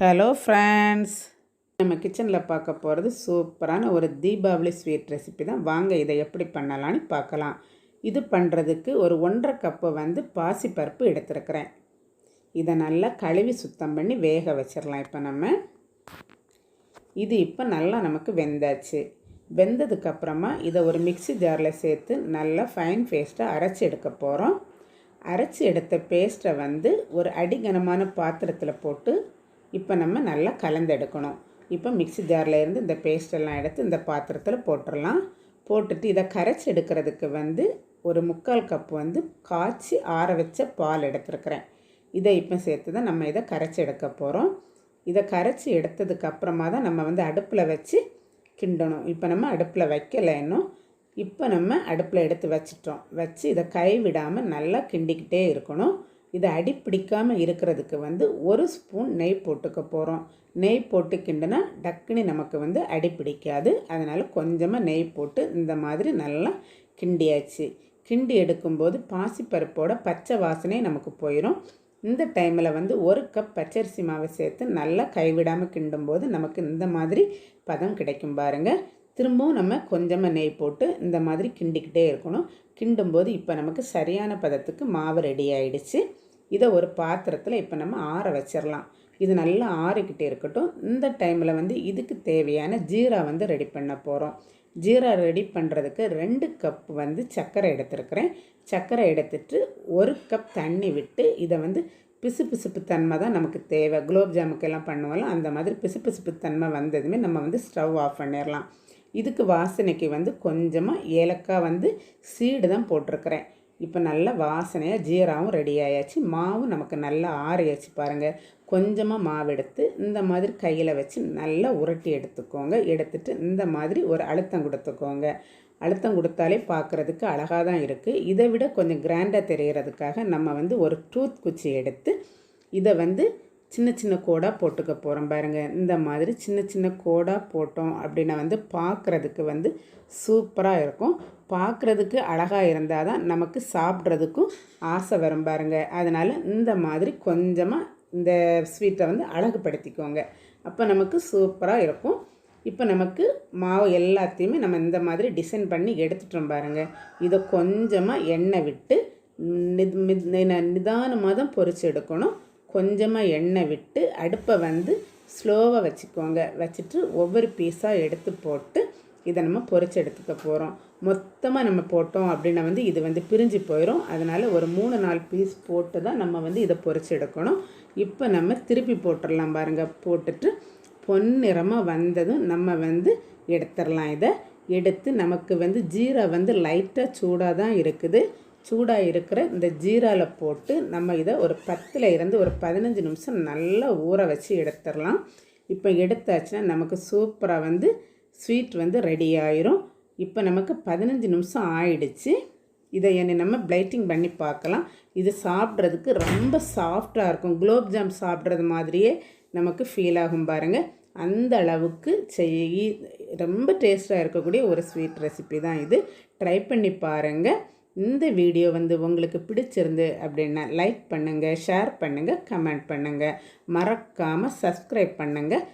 Hello friends நம்ம கிச்சனில் பார்க்க போகிறது சூப்பரான ஒரு தீபாவளி ஸ்வீட் ரெசிபி தான். வாங்க இதை எப்படி பண்ணலான்னு பார்க்கலாம். இது பண்ணுறதுக்கு ஒரு ஒன்றரை கப்பு வந்து பாசிப்பருப்பு எடுத்துருக்கிறேன். இதை நல்லா கழுவி சுத்தம் பண்ணி வேக வச்சிடலாம் இப்போ நம்ம. இது இப்போ நல்லா நமக்கு வெந்தாச்சு. வெந்ததுக்கப்புறமா இதை ஒரு மிக்சி ஜாரில் சேர்த்து நல்லா ஃபைன் பேஸ்ட்டாக அரைச்சி எடுக்க போகிறோம் அரைச்சி எடுத்த பேஸ்ட்டை வந்து ஒரு அடிகனமான பாத்திரத்தில் போட்டு இப்போ நம்ம நல்லா கலந்தெடுக்கணும். இப்போ மிக்சி ஜாரில் இருந்து இந்த பேஸ்டெல்லாம் எடுத்து இந்த பாத்திரத்தில் போட்டுடலாம் போட்டுட்டு இதை கரைச்சி எடுக்கிறதுக்கு வந்து ஒரு முக்கால் கப் வந்து காய்ச்சி ஆற வச்ச பால் எடுத்துருக்கிறேன். இதை இப்போ சேர்த்து தான் நம்ம இதை கரைச்சி எடுக்க போகிறோம் இதை கரைச்சி எடுத்ததுக்கு அப்புறமா தான் நம்ம வந்து அடுப்பில் வச்சு கிண்டணும். இப்போ நம்ம அடுப்பில் வைக்கலை இன்னும். இப்போ நம்ம அடுப்பில் எடுத்து வச்சிட்டோம். வச்சு இதை கை விடாமல் நல்லா கிண்டிக்கிட்டே இருக்கணும். இதை அடி பிடிக்காமல் இருக்கிறதுக்கு வந்து ஒரு ஸ்பூன் நெய் போட்டுக்க போகிறோம் நெய் போட்டு கிண்டுனா டக்குனி நமக்கு வந்து அடி பிடிக்காது அதனால் கொஞ்சமாக நெய் போட்டு இந்த மாதிரி நல்லா கிண்டியாச்சு. கிண்டி எடுக்கும்போது பாசிப்பருப்போட பச்சை வாசனை நமக்கு போயிடும் இந்த டைமில் வந்து ஒரு கப் பச்சரிசி மாவை சேர்த்து நல்லா கைவிடாமல் கிண்டும்போது நமக்கு இந்த மாதிரி பதம் கிடைக்கும் பாருங்கள் திரும்பவும் நம்ம கொஞ்சமாக நெய் போட்டு இந்த மாதிரி கிண்டிக்கிட்டே இருக்கணும். கிண்டும்போது இப்போ நமக்கு சரியான பதத்துக்கு மாவு ரெடி ஆகிடுச்சு இதை ஒரு பாத்திரத்தில் இப்போ நம்ம ஆற வச்சிடலாம் இது நல்லா ஆறிக்கிட்டே இருக்கட்டும். இந்த டைமில் வந்து இதுக்கு தேவையான ஜீரா வந்து ரெடி பண்ண போகிறோம் ஜீரா ரெடி பண்ணுறதுக்கு ரெண்டு கப் வந்து சர்க்கரை எடுத்துருக்கிறேன். சர்க்கரை எடுத்துட்டு ஒரு கப் தண்ணி விட்டு இதை வந்து பிசு பிசுப்பு தன்மை தான் நமக்கு தேவை. குலோப் ஜாமுக்கெல்லாம் பண்ணுவோம்ல அந்த மாதிரி பிசு பிசுப்பு தன்மை வந்ததுமே நம்ம வந்து ஸ்டவ் ஆஃப் பண்ணிடலாம் இதுக்கு வாசனைக்கு வந்து கொஞ்சமாக ஏலக்காய் வந்து சீடு தான் போட்டிருக்கிறேன். இப்போ நல்ல வாசனையாக ஜீராவும் ரெடி ஆயாச்சு. மாவும் நமக்கு நல்லா ஆறியாச்சு பாருங்கள் கொஞ்சமாக மாவு எடுத்து இந்த மாதிரி கையில் வச்சு நல்லா உருட்டி எடுத்துக்கோங்க. எடுத்துட்டு இந்த மாதிரி ஒரு அழுத்தம் கொடுத்துக்கோங்க. அழுத்தம் கொடுத்தாலே பார்க்குறதுக்கு அழகாக தான் இருக்குது இதை விட கொஞ்சம் கிராண்டாக தெரிகிறதுக்காக நம்ம வந்து ஒரு டூத் குச்சி எடுத்து இதை வந்து சின்ன சின்ன கோடாக போட்டுக்க போகிறோம் பாருங்கள் இந்த மாதிரி சின்ன சின்ன கோடாக போட்டோம் அப்படின்னா வந்து பார்க்குறதுக்கு வந்து சூப்பராக இருக்கும். பார்க்குறதுக்கு அழகாக இருந்தால் தான் நமக்கு சாப்பிட்றதுக்கும் ஆசை வரும் பாருங்கள் அதனால் இந்த மாதிரி கொஞ்சமாக இந்த ஸ்வீட்டை வந்து அழகுபடுத்திக்கோங்க. அப்போ நமக்கு சூப்பராக இருக்கும். இப்போ நமக்கு மாவு எல்லாத்தையுமே நம்ம இந்த மாதிரி டிசைன் பண்ணி எடுத்துட்டோம் பாருங்கள் இதை கொஞ்சமாக எண்ணெய் விட்டு நிதானமாக தான் பொறிச்சு எடுக்கணும். கொஞ்சமாக எண்ணெய் விட்டு அடுப்பை வந்து ஸ்லோவாக வச்சுக்கோங்க. வச்சுட்டு ஒவ்வொரு பீஸாக எடுத்து போட்டு இதை நம்ம பொறிச்சு எடுத்துக்க போகிறோம் மொத்தமாக நம்ம போட்டோம் அப்படின்னா வந்து இது வந்து பிரிஞ்சு போயிடும் அதனால் ஒரு மூணு நாலு பீஸ் போட்டு தான் நம்ம வந்து இதை பொறிச்சு எடுக்கணும். இப்போ நம்ம திருப்பி போட்டுடலாம் பாருங்கள் போட்டுட்டு பொன்னிறமாக வந்ததும் நம்ம வந்து எடுத்துடலாம் இதை. எடுத்து நமக்கு வந்து ஜீரா வந்து லைட்டாக சூடாக தான் இருக்குது. சூடாக இருக்கிற இந்த ஜீராவில் போட்டு நம்ம இதை ஒரு பத்தில் இருந்து ஒரு பதினஞ்சு நிமிஷம் நல்லா ஊற வச்சு எடுத்துடலாம். இப்போ எடுத்தாச்சுன்னா நமக்கு சூப்பராக வந்து ஸ்வீட் வந்து ரெடி ஆயிரும் இப்போ நமக்கு பதினஞ்சு நிமிஷம் ஆயிடுச்சு. இதை என்னை நம்ம பிளைட்டிங் பண்ணி பார்க்கலாம். இது சாப்பிட்றதுக்கு ரொம்ப சாஃப்டாக இருக்கும். குலோப்ஜாம் சாப்பிட்றது மாதிரியே நமக்கு ஃபீல் ஆகும் பாருங்கள் அந்த அளவுக்கு செய் ரொம்ப டேஸ்ட்டாக இருக்கக்கூடிய ஒரு ஸ்வீட் ரெசிபி தான் இது. ட்ரை பண்ணி பாருங்கள் இந்த வீடியோ வந்து உங்களுக்கு பிடிச்சிருந்து அப்படின்னா லைக் பண்ணுங்கள் ஷேர் பண்ணுங்கள் கமெண்ட் பண்ணுங்கள் மறக்காமல் சப்ஸ்கிரைப் பண்ணுங்கள்